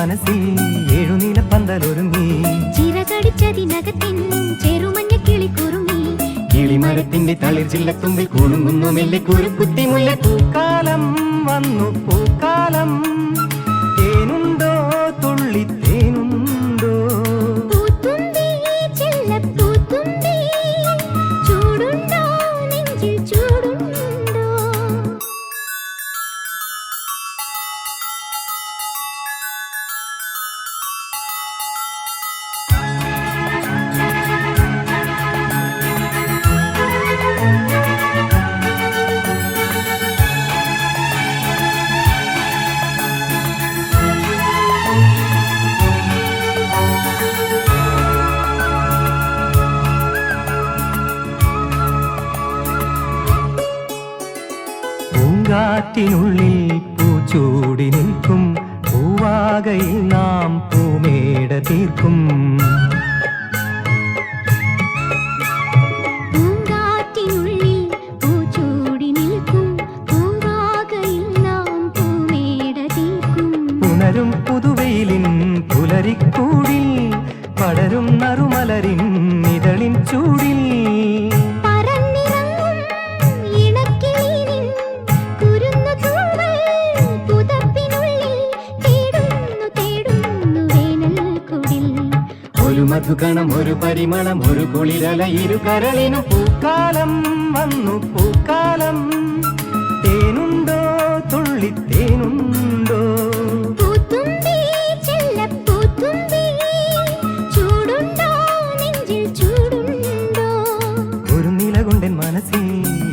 മനസ്സിൽ ഏഴുനീല പന്തലൊരുങ്ങി. ചിറകടിച്ചതിനകത്തിൻ ചെറുമഞ്ഞ കിളിക്കുറുങ്ങി കിളിമരത്തിന്റെ തളിർ ചില്ലത്തുമ്പിൽ കുടുങ്ങുന്നു മെല്ലെ കുരുക്കുത്തി മുല്ല. പൂക്കാലം വന്നു പൂക്കാലം. പൂങ്കാറ്റിനുള്ളിൽ പൂച്ചൂടി നിൽക്കും. പൂവാകയിൽ നാം പൂമേട തീർക്കും. പുണരും പുതുവെയിലിൻ പുലരിക്കൂടിൽ പടരും നറുമലരിൻ നിതളിൻ ചൂടിൽ. ഒരു മധുകണം ഒരു പരിമളം ഒരു കുളിരല ഇരു കരളിനും പൂക്കാലം വന്നു പൂക്കാലം. തേനുണ്ടോ തുള്ളി തേനുണ്ടോ ഒരു നില നിലകൊണ്ടൻ മനസ്സിൽ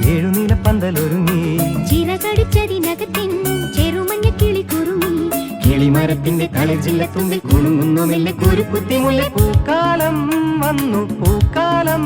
ഏഴുനീല പന്തലൊരുങ്ങി ചിറകടിച്ചതിനകത്തിൻ ചെറുമഞ്ഞ കിളി കുറുങ്ങി കിളിമരത്തിന്റെ തളിർ തുമ്പിൽ കുണുങ്ങുന്നു മെല്ലെ കുരുക്കുത്തി മുല്ല പൂക്കാലം വന്നു പൂക്കാലം.